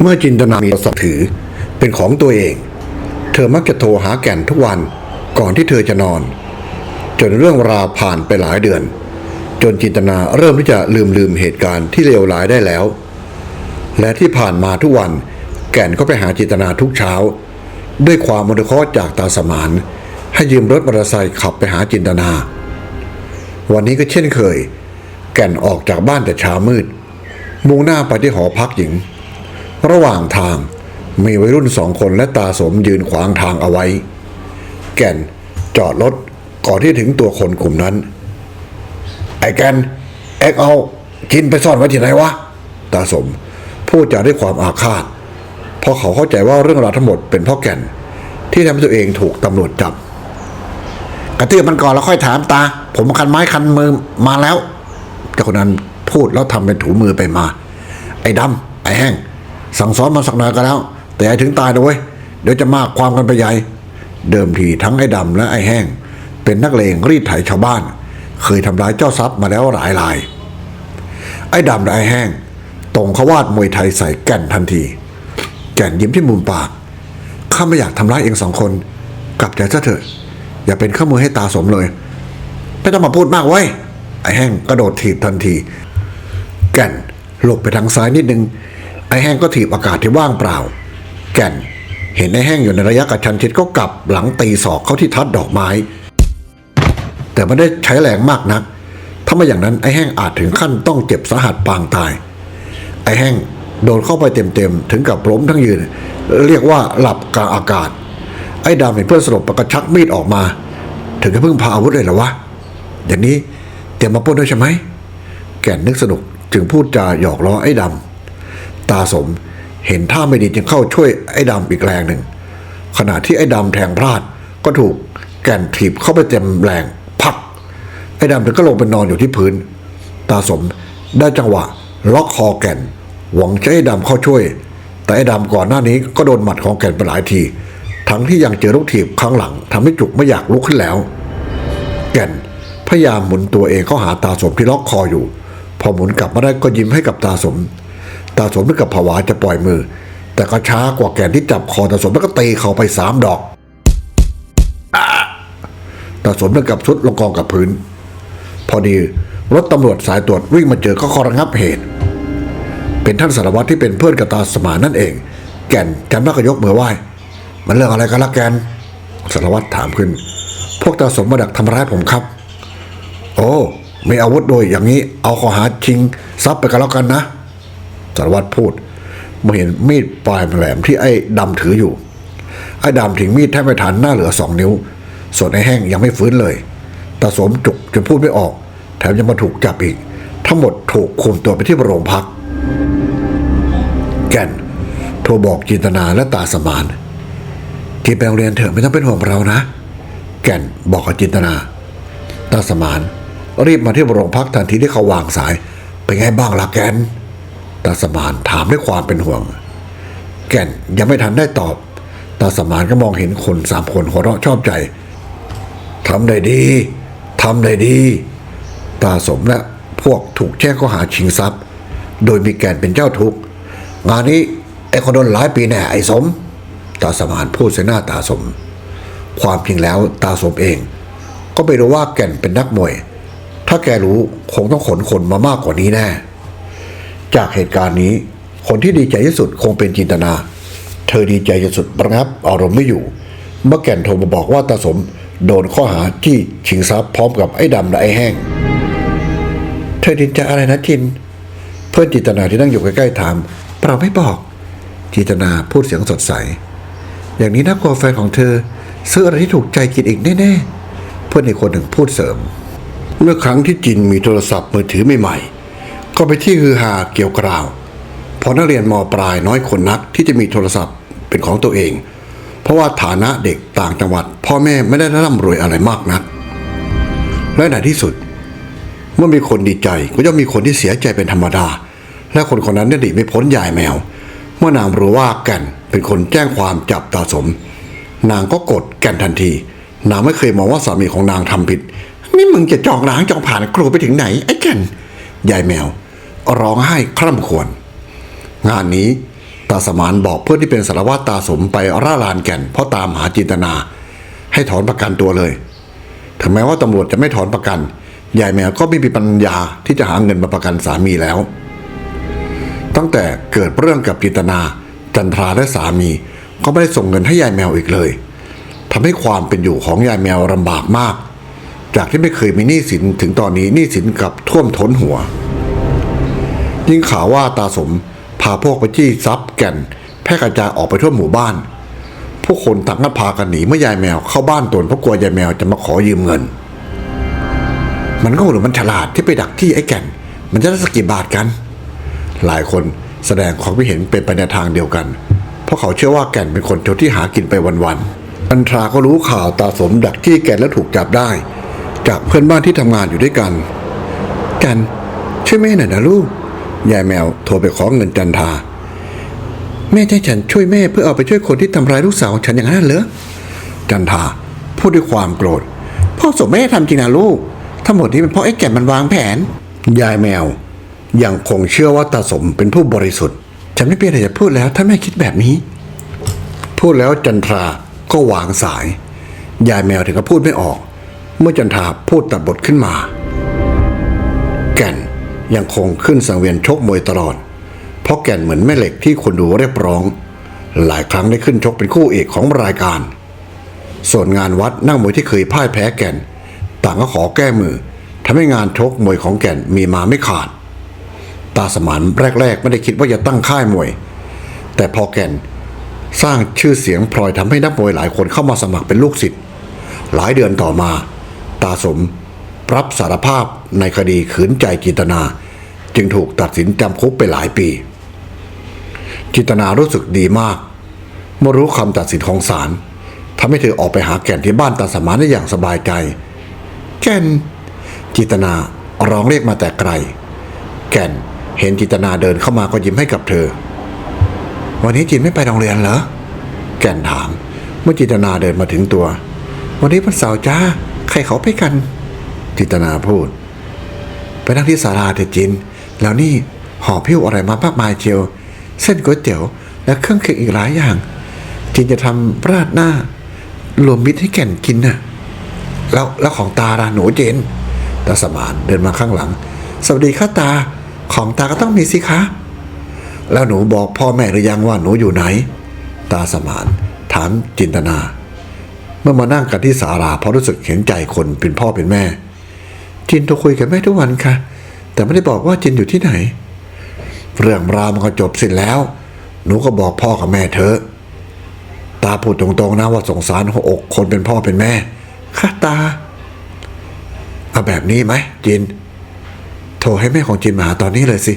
เมื่อจินตนามีโทรศัพท์ถือเป็นของตัวเอง เธอมักจะโทรหาแก่นทุกวันก่อนที่เธอจะนอน จนเรื่องราวผ่านไปหลายเดือน จนจินตนาเริ่มที่จะลืมลืมเหตุการณ์ที่เลวร้ายได้แล้ว และที่ผ่านมาทุกวัน แก่นก็ไปหาจินตนาทุกเช้า ด้วยความมนุเคราะห์จากตาสมาน ให้ยืมรถมอเตอร์ไซค์ขับไปหาจินตนา วันนี้ก็เช่นเคย แก่นออกจากบ้านแต่เช้ามืด มุ่งหน้าไปที่หอพักหญิง ระหว่างทางมีวัยรุ่นสองคนและตาสมยืนขวางทางเอาไว้ แก่นจอดรถก่อนที่ถึงตัวคนกลุ่มนั้น ไอ้แก่นเอ็กเอากินไปซ่อนไว้ที่ไหนวะ ตาสมพูดจาด้วยความอาฆาต เพราะเขาเข้าใจว่าเรื่องราวทั้งหมดเป็นเพ่อแก่น ที่ทำให้ตัวเองถูกตำรวจจับ กระตือมันก่อนแล้วค่อยถามตา ผมคันไม้คันมือมาแล้วแต่คนนั้นพูดแล้วทำเป็นถูมือไปมา ไอ้ดำไอ้แห้ง สั่งสอนมาสักหน่อยก็แล้ว แต่อย่าถึงตายนะเว้ยเดี๋ยวจะมากความกันไปใหญ่เดิมทีทั้งไอ้ดำและไอ้แห้ง เป็นนักเลงรีดไถชาวบ้าน เคยทำร้ายเจ้าทรัพย์มาแล้วหลายราย ไอ้ดำและไอ้แห้งตรงเขาวาดมวยไทยใส่แก่นทันที แก่นยิ้มที่มุมปากข้าไม่อยากทำร้ายเองสองคน กลับใจซะเถอะ อย่าเป็นข้ามือให้ตาสมเลยไม่ต้องมาพูดมากเว้ไอ้แห้งกระโดดถีบทันที แก่นหลบไปทางซ้ายนิดนึง ไอ้แห้งก็ถีบอากาศที่ว่างเปล่า แก่น เห็นไอ้แห้งอยู่ในระยะกระชันชิดก็กลับหลังตีศอกเข้าที่ทัดดอกไม้ แต่ไม่ได้ใช้แรงมากนัก ถ้าไม่อย่างนั้นไอ้แห้งอาจถึงขั้นต้องเจ็บสาหัสปางตาย ไอ้แห้งโดนเข้าไปเต็มๆ ถึงกับล้มทั้งยืน เรียกว่าหลับกลางอากาศ ไอ้ดำเห็นเพื่อนสลบประกชักมีดออกมา ถึงกับเพิ่งพาอาวุธเลยเหรอวะ อย่างนี้เตรียมมาปล้นด้วยใช่ไหม แก่นนึกสนุกจึงพูดจาหยอกล้อไอ้ดำ ตาสม เห็นท่าไม่ดีจึงเข้าช่วยไอ้ดำอีกแรงหนึ่ง ขณะที่ไอ้ดำแทงพลาดก็ถูกแก่นถีบเข้าไปเต็มแรงพัก ไอ้ดำถึงก็ลงไปนอนอยู่ที่พื้น ตาสมได้จังหวะล็อกคอแก่น หวังจะให้ดำเข้าช่วย แต่ไอ้ดำก่อนหน้านี้ก็โดนหมัดของแก่นไปหลายที ทั้งที่ยังเจอลูกถีบข้งหลังทำให้จุกไม่อยากลุกขึ้นแล้ว แก่นพยายามหมุนตัวเองเข้าหาตาสมที่ล็อกคออยู่ พอหมุนกลับมาได้ก็ยิ้มให้กับตาสม ตาสมนึกกับผวาจะปล่อยมือ แต่ก็ช้ากว่าแกนที่จับคอตาสมแล้วก็ตีเขาไปสามดอกอตาสมนึกกับชุดลงกองกับพื้น พอดีรถตำรวจสายตรวจวิ่งมาเจอก็ขอระงับเหตุ เป็นท่านสารวัตรที่เป็นเพื่อนกับตาสมานนั่นเอง แก่นจำได้ก็ยกมือไหว้มันเรื่องอะไรกันละแกนสารวัตรถามขึ้น พวกตาสมมาดักทำร้ายผมครับ โอ้ไมีอาวุธโดยอย่างนี้เอาข้อหาชิงทรัพย์ไปกันแล้วกันนะ สารวัตรพูดเมื่อเห็นมีดปลายแหลมที่ไอ้ดำถืออยู่ ไอ้ดำถึงมีดแทบไม่ทันหน้าเหลือสองนิ้ว ส่วนไอ้แห้งยังไม่ฟื้นเลยตาสมจุกจนพูดไม่ออก แถมยังมาถูกจับอีก ทั้งหมดถูกคุมตัวไปที่โรงพัก แก่นโทรบอกจินตนาและตาสมานกินไปโรงเรียนเถอะไม่ต้องเป็นห่วงเรานะ แก่นบอกกับจินตนา ตาสมานรีบมาที่โรงพักทันทีที่เขาวางสาย เป็นไงบ้างล่ะแกน ตาสมานถามด้วยความเป็นห่วง แก่นยังไม่ทันได้ตอบ ตาสมานก็มองเห็นคนสามคนหัวเราะชอบใจทำได้ดีทำได้ดี ตาสมและพวกถูกแจ้งข้อหาชิงทรัพย์ โดยมีแก่นเป็นเจ้าทุกข์งานนี้ไอ้คนโดนหลายปีแน่ไอ้สม ตาสมานพูดใส่หน้าตาสม ความจริงแล้วตาสมเอง ก็ไม่รู้ว่าแก่นเป็นนักมวย ถ้าแกรู้คงต้องขนคนมามากกว่านี้แน่ จากเหตุการณ์นี้ คนที่ดีใจที่สุดคงเป็นจินตนา เธอดีใจจนสุดประงับอารมณ์ไม่อยู่ เมื่อแก่นโทรมาบอกว่าตาสมโดนข้อหาจี้ชิงทรัพย์พร้อมกับไอ้ดำและไอ้แห้ง เธอดีใจอะไรนะจิน เพื่อนจินตนาที่นั่งอยู่ใกล้ๆถามเปล่าไม่บอก จินตนาพูดเสียงสดใส อย่างนี้น่ากลัวแฟนของเธอ ซื้ออะไรที่ถูกใจกินอีกแน่ๆเพื่อนอีกคนหนึ่งพูดเสริม เมื่อครั้งที่จินมีโทรศัพท์มือถือใหม่ๆ ก็ไปที่ฮือฮาเกี่ยวกราวเพอนักเรียนมปลายน้อยคนนักที่จะมีโทรศัพท์เป็นของตัวเอง เพราะว่าฐานะเด็กต่างจังหวัด พ่อแม่ไม่ได้ร่ำรวยอะไรมากนัก และในที่สุด เมื่อมีคนดีใจก็ย่อมมีคนที่เสียใจเป็นธรรมดา และคนคนนั้นได้ดีไม่พ้นยายแมว เมื่อนางรู้ว่าแก่นเป็นคนแจ้งความจับตาสม นางก็กดแก่นทันที นางไม่เคยมองว่าสามีของนางทำผิด นี่มึงจะจองล้างจองผ่านครูไปถึงไหนไอ้แก่นยายแมว ร้องไห้คร่ำครวญงานนี้ตาสมานบอกเพื่อนที่เป็นสารวัตรตาสมไปร่าลานแก่นเพราะตามหาจินตนา ให้ถอนประกันตัวเลยถึงแม้ว่าตำรวจจะไม่ถอนประกันยายแมวก็ไม่มีปัญญาที่จะหาเงินมาประกันสามีแล้ว ตั้งแต่เกิดเรื่องกับจินตนา จันทราและสามีก็ไม่ได้ส่งเงินให้ยายแมวอีกเลยทำให้ความเป็นอยู่ของยายแมวลำบากมาก จากที่ไม่เคยมีหนี้สินถึงตอนนี้หนี้สินกับท่วมท้นหัว ยิ่งข่าวว่าตาสมพาพวกไปจี้ทรัพย์แก่น แพร่กระจายออกไปทั่วหมู่บ้าน ผู้คนต่างก็พากันหนีเมื่อยายแมวเข้าบ้านตนเพราะกลัวยายแมวจะมาขอยืมเงิน มันโง่หรือมันฉลาดที่ไปดักที่ไอ้แก่น มันจะได้สกกี่บาทกัน หลายคนแสดงความคิดเห็นเป็นไปในทางเดียวกัน เพราะเขาเชื่อว่าแก่นเป็นคนเดียวที่หากินไปวันๆอันทราก็รู้ข่าวตาสมดักที่แก่นและถูกจับได้ จากเพื่อนบ้านที่ทำงานอยู่ด้วยกันแก่นช่วยแม่หน่อยนะลูก ยายแมวโทรไปขอเงินจันทา แม่ให้ฉันช่วยแม่เพื่อเอาไปช่วยคนที่ทำร้ายลูกสาวฉันอย่างนั้นเหรอจันทาพูดด้วยความโกรธพ่อสมแม่ทำจริงนะลูกทั้งหมดนี้เป็นเพราะไอ้แก่นมันวางแผน ยายแมว ยังคงเชื่อว่าตาสมเป็นผู้บริสุทธิ์ฉันไม่เป็นอะไรจะพูดแล้วถ้าแม่คิดแบบนี้ พูดแล้วจันทราก็วางสาย ยายแมวถึงกับพูดไม่ออก เมื่อจันทราพูดตัดบทขึ้นมา แก่น ยังคงขึ้นสังเวียนชกมวยตลอด เพราะแก่นเหมือนแม่เหล็กที่คนดูเรียบร้อง หลายครั้งได้ขึ้นชกเป็นคู่เอกของรายการ ส่วนงานวัดนั่งมวยที่เคยพ่ายแพ้แก่น ต่างก็ขอแก้มือทำให้งานชกมวยของแก่นมีมาไม่ขาด ตาสมานแรกๆ ไม่ได้คิดว่าจะตั้งค่ายมวย แต่พอแก่นสร้างชื่อเสียงพลอยทำให้นักมวยหลายคนเข้ามาสมัครเป็นลูกศิษย์หลายเดือนต่อมา ตาสมรับสารภาพ ในคดีขืนใจจิตนา จึงถูกตัดสินจำคุกไปหลายปี จิตนารู้สึกดีมาก เมื่อรู้คำตัดสินของศาลทำให้เธอออกไปหาแก่นที่บ้านตาสมานได้อย่างสบายใจ แก่น จิตนาร้องเรียกมาแต่ไกล แก่นเห็นจิตนาเดินเข้ามาก็ยิ้มให้กับเธอ วันนี้จินไม่ไปโรงเรียนเหรอ แก่นถาม เมื่อจิตนาเดินมาถึงตัว วันนี้วันเสาร์จ้า ใครเขาไปกัน จิตนาพูด ไปนั่งที่ศาลาเถอะจิน แล้วนี่ห่อพิ้วอะไรมามากมายเชียวเส้นก๋วยเตี๋ยวและเครื่องเคียงอีกหลายอย่าง จินจะทำราดหน้ารวมมิตรให้แก่นกินน่ะแล้วแล้วของตาล่ะหนูเจนตาสมานเดินมาข้างหลัง สวัสดีค่ะตาของตาก็ต้องมีสิคะ แล้วหนูบอกพ่อแม่หรือยังว่าหนูอยู่ไหน ตาสมานถามจินตนา เมื่อมานั่งกันที่ศาลาเพราะรู้สึกเห็นใจคนเป็นพ่อเป็นแม่ จินโทรคุยกับแม่ทุกวันค่ะ แต่ไม่ได้บอกว่าจินอยู่ที่ไหน เรื่องราวมันก็จบสิ้นแล้ว หนูก็บอกพ่อกับแม่เธอตาพูดตรงๆนะว่าสงสารหัวอกคนเป็นพ่อเป็นแม่ ค่ะตา เอาแบบนี้ไหมจิน โทรให้แม่ของจินมาหาตอนนี้เลยสิ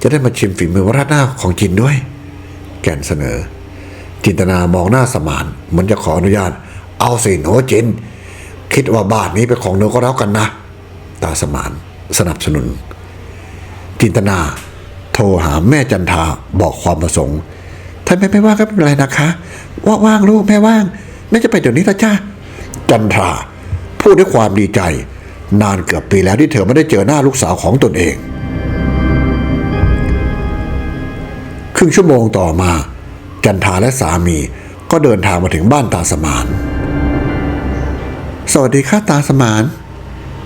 จะได้มาชิมฝีมือวราดหน้าของจินด้วย แก่นเสนอ จินตนามองหน้าสมานเหมันจะขออนุญาต เอาสิหนูจิน คิดว่าบ้านนี้เป็นของหนูก็แล้วกันนะ ตาสมาน สนับสนุน จินตนาโทรหาแม่จันทาบอกความประสงค์ถ้าแม่ไม่ว่างก็ไม่เป็นไรนะคะ ว่าว่างลูกแม่ว่างแม่จะไปเดี๋ยวนี้ละจ้าจันทราพูดด้วยความดีใจ นานเกือบปีแล้วที่เธอไม่ได้เจอหน้าลูกสาวของตนเอง ครึ่งชั่วโมงต่อมา จันทาและสามีก็เดินทางมาถึงบ้านตาสมาน สวัสดีค่ะตาสมาน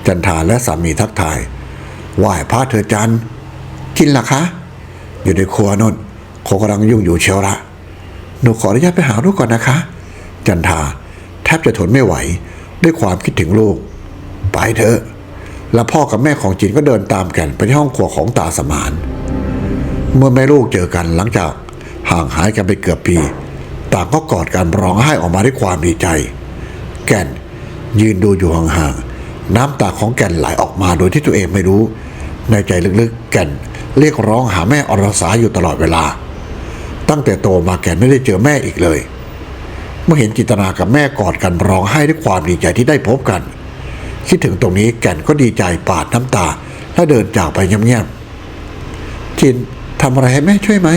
จันทาและสามีทักทายไหว้พระเธอจันกินล่ะคะ อยู่ในครัวนนท์คงกำลังยุ่งอยู่เชียวละหนูขออนุญาตไปหาลูกก่อนนะคะ จันทาแทบจะทนไม่ไหวด้วยความคิดถึงลูก ไปเถอะ แล้วพ่อกับแม่ของจินก็เดินตามแกนไปที่ห้องครัวของตาสมาน เมื่อแม่ลูกเจอกันหลังจากห่างหายกันไปเกือบปี ต่างก็กอดกันร้องไห้ออกมาด้วยความดีใจ แก่นยืนดูอยู่ห่าง น้ำตาของแก่นไหลออกมาโดยที่ตัวเองไม่รู้ ในใจลึกๆ แก่นเรียกร้องหาแม่อรสาอยู่ตลอดเวลา ตั้งแต่โตมาแก่นไม่ได้เจอแม่อีกเลย เมื่อเห็นจิตนากับแม่กอดกันร้องไห้ด้วยความดีใจที่ได้พบกัน คิดถึงตรงนี้แก่นก็ดีใจปาดน้ำตา และเดินจากไปเงียบๆจินทำอะไรให้แม่ช่วยไหม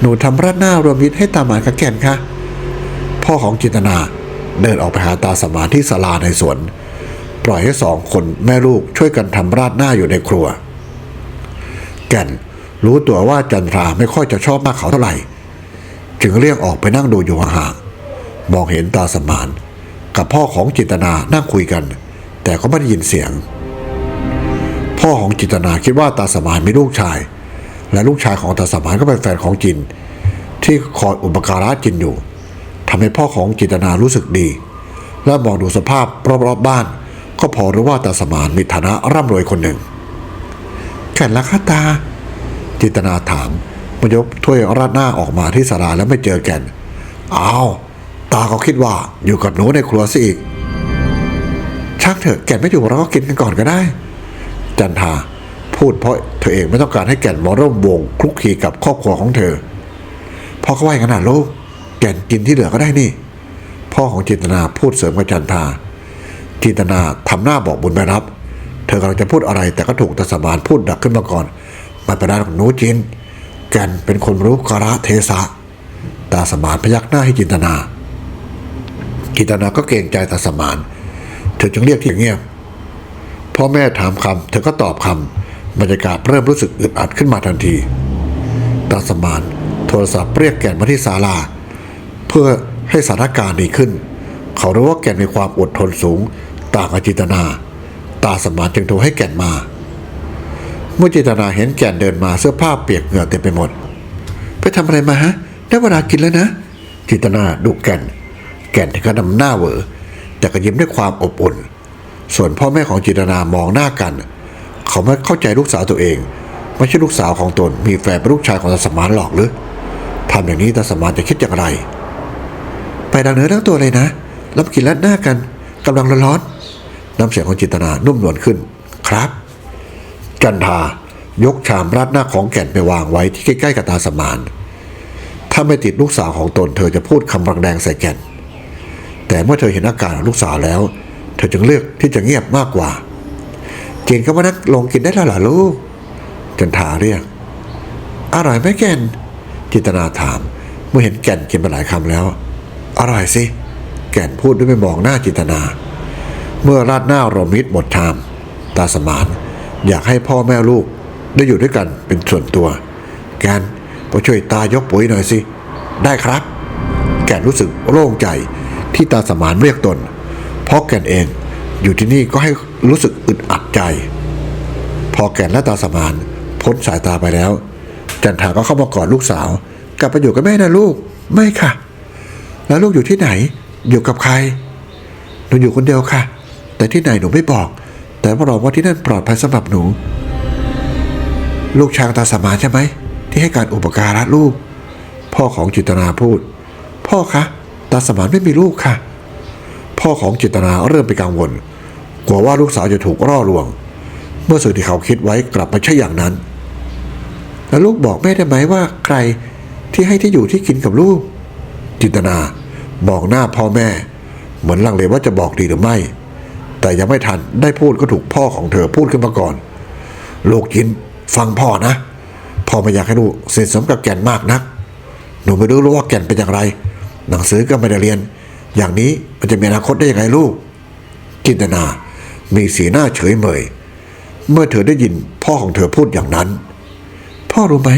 หนูทำราดหน้ารวมมิตรให้ตาหมานกับแก่นค่ะพ่อของจิตนาเดินออกไปหาตาสมานที่ศาลาในสวน ปล่อยให้สองคนแม่ลูกช่วยกันทำราดหน้าอยู่ในครัว แก่นรู้ตัวว่าจันทราไม่ค่อยจะชอบมากเขาเท่าไหร่ จึงเรียกออกไปนั่งดูอยู่ห่างมองเห็นตาสมานกับพ่อของจิตนานั่งคุยกัน แต่ก็ไม่ได้ยินเสียง พ่อของจิตนาคิดว่าตาสมานมีลูกชาย และลูกชายของตาสมานก็เป็นแฟนของจิน ที่คอยอุปการะจินอยู่ทำให้พ่อของจินตนารู้สึกดี และมองดูสภาพรอบๆบ้าน ก็พอรู้ว่าตาสมานมีฐานะร่ำรวยคนหนึ่งแก่นละคะตา จินตนาถามมยกถ้วยราดหน้าออกมาที่ศาลาแล้วไม่เจอแก่นอ้าวตาก็คิดว่าอยู่กับหนูในครัวซะอีกช่างเถอะแก่นไม่อยู่เราก็กินกันก่อนก็ได้ จันทาพูดเพราะเธอเองไม่ต้องการให้แก่นมาร่วมวงคลุกคลีกับครอบครัวของเธอพ่อก็ว่าอย่างนั้นนะลูกแก่นกินที่เหลือก็ได้นี่ พ่อของจินตนาพูดเสริมกับจันทา จินตนาทำหน้าบอกบุญไม่รับ เธอกำลังจะพูดอะไรแต่ก็ถูกตาสมานพูดดักขึ้นมาก่อนไมาเป็นไรของหนูจิน แกนเป็นคนรู้กาลเทศะ ตาสมานพยักหน้าให้จินตนา จินตนาก็เกรงใจตาสมาน เธอจึงเรียกที่เงียบพ่อแม่ถามคำเธอก็ตอบคำบรรยากาศเริ่มรู้สึกอึดอัดขึ้นมาทันที ตาสมานโทรศัพท์เรียกแกนมาที่ศาลา เพื่อให้สถานการณ์ดีขึ้น เขารู้ว่าแกนมีความอดทนสูง ต่างกับจินตนา ตาสมานจึงโทรให้แก่นมา เมื่อจินตนาเห็นแก่นเดินมาเสื้อผ้าเปียกเหงื่อเต็มไปหมด ไปทำอะไรมาฮะได้เวลากินแล้วนะ จินตนาดุแก่น แก่นถึงกับนำหน้าเหวอแต่ก็ยิ้มด้วยความอบอุ่น ส่วนพ่อแม่ของจินตนามองหน้ากัน เขาไม่เข้าใจลูกสาวตัวเอง ไม่ใช่ลูกสาวของตน มีแฟนเป็นลูกชายของตาสมานหรอกหรือทำอย่างนี้ตาสมานจะคิดอย่างไร ไปดังเนื้อทั้งตัวเลยนะแล้วมากินรัดหน้ากัน กำลังร้อนๆน้ำเสียงของจินตนานุ่มนวลขึ้นครับ จันทายกชามราดหน้าของแก่นไปวางไว้ที่ใกล้ๆกับตาสมาน ถ้าไม่ติดลูกสาวของตนเธอจะพูดคำรังแดงใส่แก่น แต่เมื่อเธอเห็นอาการของลูกสาวแล้ว เธอจึงเลือกที่จะเงียบมากกว่า เจนก็มานั่งลงกินได้แล้วล่ะลูก จันทาเรียก อร่อยไหมแก่น จินตนาถาม เมื่อเห็นแก่นกินไปหลายคำแล้ว อร่อยสิ แก่นพูดด้วยไม่มองหน้าจินตนา เมื่อราดหน้ารมิตรหมดชามตาสมานอยากให้พ่อแม่ลูกได้อยู่ด้วยกันเป็นส่วนตัว แกนมาช่วยตายกปุ๋ยหน่อยสิ ได้ครับ แกนรู้สึกโล่งใจที่ตาสมานเรียกตน เพราะแกนเองอยู่ที่นี่ก็ให้รู้สึกอึดอัดใจ พอแกนและตาสมานพ้นสายตาไปแล้ว จันทาก็เข้ามากอดลูกสาว กลับไปอยู่กับแม่นะลูก ไม่ค่ะ แล้วลูกอยู่ที่ไหน อยู่กับใคร หนูอยู่คนเดียวค่ะ แต่ที่ไหนหนูไม่บอก แต่ว่าเราว่าที่นั่นปลอดภัยสำหรับหนู ลูกช้ายตาสมานใช่ไหม ที่ให้การอุปการะลูก พ่อของจิตนาพูด พ่อคะตาสมานไม่มีลูกค่ะ พ่อของจิตนาเริ่มไปกังวล กลัวว่าลูกสาวจะถูกล่อลวง เมื่อสิ่งที่เขาคิดไว้กลับไม่ใช่อย่างนั้น แล้วลูกบอกแม่ได้ไหมว่าใครที่ให้ที่อยู่ที่กินกับลูก จิตนา มองหน้าพ่อแม่ เหมือนลังเลว่าจะบอกดีหรือไม่ แต่ยังไม่ทันได้พูดก็ถูกพ่อของเธอพูดขึ้นมาก่อน ลูกจินฟังพ่อนะพ่อไม่อยากให้ลูกเสียสมกับแก่นมากนัก หนูไม่รู้รอกว่าแก่นเป็นอย่างไร หนังสือก็ไม่ได้เรียน อย่างนี้มันจะมีอนาคตได้ยังไงลูก จินตนา มีสีหน้าเฉยเมย เมื่อเธอได้ยินพ่อของเธอพูดอย่างนั้น พ่อรู้ไหม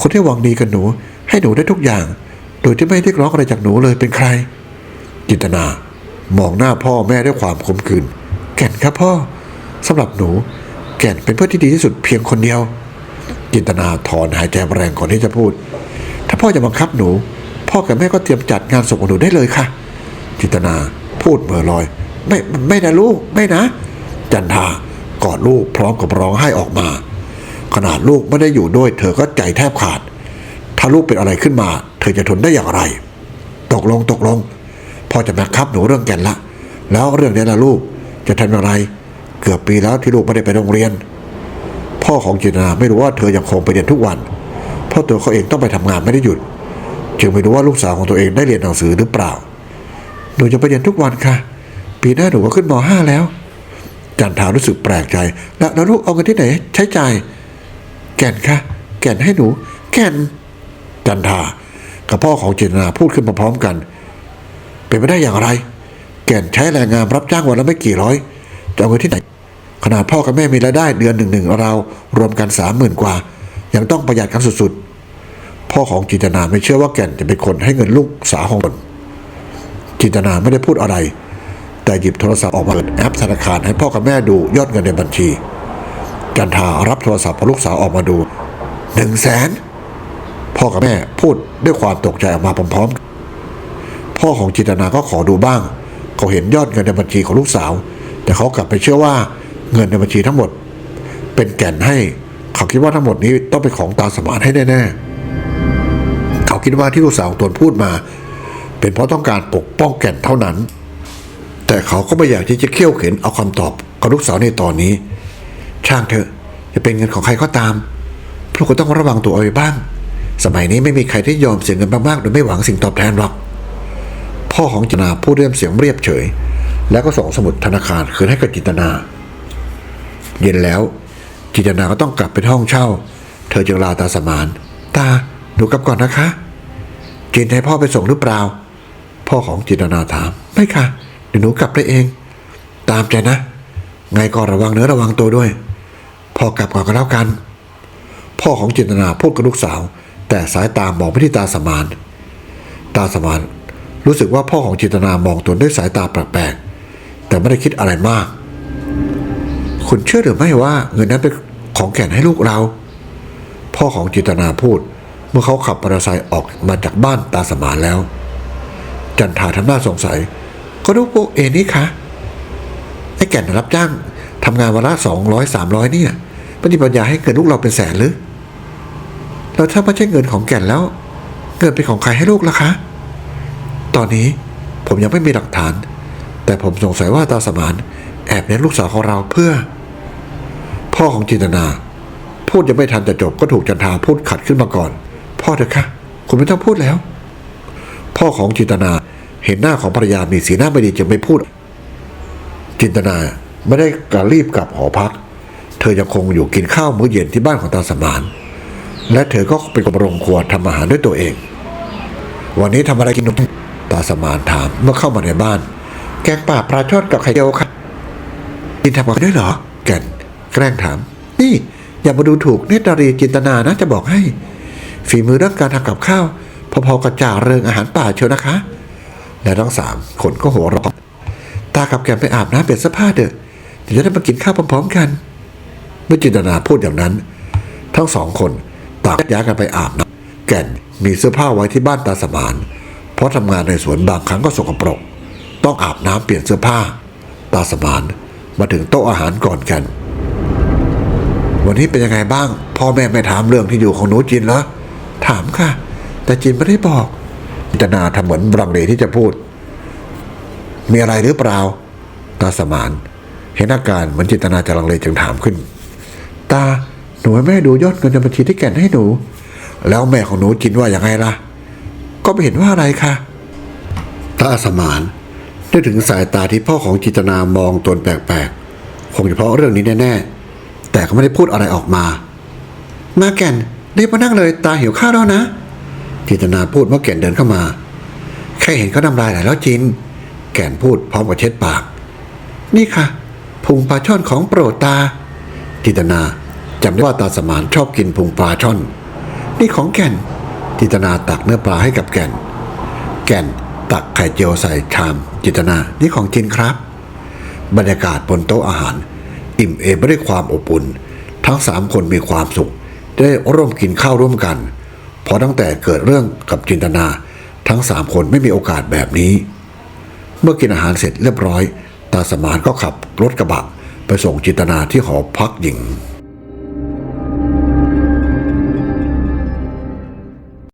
คนที่หวังดีกับหนูให้หนูได้ทุกอย่าง โดยที่ไม่เรียกร้องอะไรจากหนูเลยเป็นใคร จินตนา มองหน้าพ่อแม่ด้วยความขมขื่นแก่นครับพ่อสำหรับหนู แก่นเป็นเพื่อนที่ดีที่สุดเพียงคนเดียว จินตนาถอนหายใจแรงก่อนที่จะพูด ถ้าพ่อจะบังคับหนู พ่อกับแม่ก็เตรียมจัดงานศพของหนูได้เลยค่ะ จินตนาพูดเหม่อลอย ไม่ไม่นะลูกไม่นะ จันทากอดลูกพร้อมกับร้องไห้ออกมา ขนาดลูกไม่ได้อยู่ด้วย เธอก็ใจแทบขาด ถ้าลูกเป็นอะไรขึ้นมา เธอจะทนได้อย่างไร ตกลงตกลงพ่อจะบังคับหนูเรื่องแก่นละ แล้วเรื่องนี้ละลูกจะทำอย่างไร เกือบปีแล้วที่ลูกไม่ได้ไปโรงเรียน พ่อของจินนาไม่รู้ว่าเธอยังคงไปเรียนทุกวัน เพราะตัวเขาเองต้องไปทำงานไม่ได้หยุด จึงไม่รู้ว่าลูกสาวของตัวเองได้เรียนหนังสือหรือเปล่า หนูจะไปเรียนทุกวันค่ะ ปีหน้าหนูก็ขึ้นมห้าแล้วจันทารู้สึกแปลกใจแล้วแล้วลูกเอาเงินที่ไหน ใช้จ่ายแก่นค่ะ แก่นให้หนู แก่นจันทา กับพ่อของจินตนาพูดขึ้นมาพร้อมกัน เป็นไปได้อย่างไร แก่นใช้แรงงานรับจ้างวันละไม่กี่ร้อยจะเอาเงินที่ไหน ขนาดพ่อกับแม่มีรายได้เดือนหนึ่งหนึ่งเรารวมกันสามหมื่นกว่า ยังต้องประหยัดกันสุดๆ พ่อของจินตนาไม่เชื่อว่าแก่นจะเป็นคนให้เงินลูกสาวของตนจินตนาไม่ได้พูดอะไร แต่หยิบโทรศัพท์ออกมาเปิดแอปธนาคารให้พ่อกับแม่ดูยอดเงินในบัญชี จันทารับโทรศัพท์พอลูกสาวออกมาดูหนึ่งแสน พ่อกับแม่พูดด้วยความตกใจออกมาพร้อมๆ พ่อของจินตนาก็ขอดูบ้าง เขาเห็นยอดเงินในบัญชีของลูกสาว แต่เขากลับไปเชื่อว่าเงินในบัญชีทั้งหมด เป็นแก่นให้ เขาคิดว่าทั้งหมดนี้ต้องเป็นของตาสมานให้แน่ๆ เขาคิดว่าที่ลูกสาวของตนพูดมา เป็นเพราะต้องการปกป้องแก่นเท่านั้น แต่เขาก็ไม่อยากที่จะเขี่ยวเข็นเอาคำตอบกับลูกสาวในตอนนี้ ช่างเถอะจะเป็นเงินของใครก็ตามพวกก็ต้องระวังตัวเอาไว้บ้าง สมัยนี้ไม่มีใครที่ยอมเสียเงินมากๆโดยไม่หวังสิ่งตอบแทนหรอก พ่อของจินนาพูดด้วยน้ำเสียงเรียบเฉย แล้วก็ส่งสมุดธนาคารคืนให้กับจินตนา เย็นแล้ว จินตนาก็ต้องกลับไปห้องเช่า เธอจึงลาตาสมาน ตาหนูกลับก่อนนะคะจินให้พ่อไปส่งหรือเปล่า พ่อของจินตนาถามไม่ค่ะเดี๋ยวหนูกลับได้เอง ตามใจนะ ไงก็ระวังเนื้อระวังตัวด้วย พ่อกลับก่อนก็แล้วกัน พ่อของจินตนาพูดกับลูกสาว แต่สายตามองไปที่ตาสมาน ตาสมานรู้สึกว่าพ่อของจินตนามองตนด้วยสายตาแปลกๆแต่ไม่ได้คิดอะไรมาก คุณเชื่อหรือไม่ว่าเงินนั้นเป็นของแก่นให้ลูกเรา พ่อของจินตนาพูด เมื่อเขาขับมอเตอร์ไซค์ออกมาจากบ้านตาสมานแล้ว จันทาทำหน้าสงสัย ก็ลูกพวกเอนี่คะไอ้แก่นรับจ้างทำงานวันละสองร้อยสามร้อยเนี่ยปฏิปัญญาให้เกินลูกเราเป็นแสนหรือ แล้วถ้าไม่ใช่เงินของแก่นแล้ว เงินเป็นของใครให้ลูกล่ะคะ ตอนนี้ผมยังไม่มีหลักฐาน แต่ผมสงสัยว่าตาสมานแอบเลี้ยงลูกสาวของเราเพื่อ พ่อของจินตนา พูดยังไม่ทันจะจบก็ถูกจันทาพูดขัดขึ้นมาก่อน พ่อเถอะค่ะคุณไม่ต้องพูดแล้ว พ่อของจินตนาเห็นหน้าของภรรยามีสีหน้าไม่ดีจึงไม่พูด จินตนาไม่ได้กระรีบกลับหอพัก เธอยังคงอยู่กินข้าวมื้อเย็นที่บ้านของตาสมาน และเธอก็เป็นคนโรงครัวทำอาหารด้วยตัวเอง วันนี้ทำอะไรกินหนุ่มตาสมานถามเมื่อเข้ามาในบ้าน แกงป่าปลาทอดกับไข่เจียวค่ะกินทำกันด้วยเหรอ แกนแกล้งถาม นี่อย่ามาดูถูกเนตรีจินตนานะจะบอกให้ ฝีมือเรื่องการทำกับข้าวพอๆกับจ่าเริงอาหารป่าเชียวนะคะ และทั้งสามคนก็หัวเราะตากับแกมไปอาบน้ำเปลี่ยนเสื้อผ้าเถอะเดี๋ยวจะได้มากินข้าวพร้อมๆกัน เมื่อจินตนาพูดอย่างนั้น ทั้งสองคน ต่างย้ายกันไปอาบน้ำแก่นมีเสื้อผ้าไว้ที่บ้านตาสมาน เพราะทำงานในสวนบางครั้งก็สกปรก ต้องอาบน้ำเปลี่ยนเสื้อผ้า ตาสมานมาถึงโต๊ะอาหารก่อนกัน วันนี้เป็นยังไงบ้าง พ่อแม่ไม่ถามเรื่องที่อยู่ของหนูจินเหรอถามค่ะ แต่จินไม่ได้บอกจินตนาทำเหมือนรังเลที่จะพูด มีอะไรหรือเปล่า ตาสมาน เห็นอาการเหมือนจินตนาจะลังเลจึงถามขึ้น ตา หนูให้แม่ดูยอดเงินในบัญชีที่แก่นให้หนู แล้วแม่ของหนูจินว่าอย่างไงล่ะ ก็ไม่เห็นว่าอะไรค่ะตาสมานได้ถึงสายตาที่พ่อของจิตนามองตนแปลกๆ คงจะเพาะเรื่องนี้แน่ๆ แต่ก็ไม่ได้พูดอะไรออกมา มาแก่นรีบมานั่งเลยตาหิวข้าวแล้วนะ จิตนาพูดเมื่อแก่นเดินเข้ามา แค่เห็นเขาน้ำลายไหลแล้วจิน แก่นพูดพร้อมกับเช็ดปาก นี่ค่ะพุงปลาช่อนของโปรดตาจิตนา จำได้ว่าตาสมานชอบกินพุงปลาช่อน นี่ของแก่นจิตนาตักเนื้อปลาให้กับแก่น แก่นตักไข่เจียวใส่ชาม จิตนานี่ของจินครับ บรรยากาศบนโต๊ะอาหาร อิ่มเอมไปด้วยความอบอุ่น ทั้งสามคนมีความสุข ได้ร่วมกินข้าวร่วมกัน เพราะตั้งแต่เกิดเรื่องกับจินตนา ทั้งสามคนไม่มีโอกาสแบบนี้ เมื่อกินอาหารเสร็จเรียบร้อย ตาสมานก็ขับรถกระบะไปส่งจินตนาที่หอพักหญิง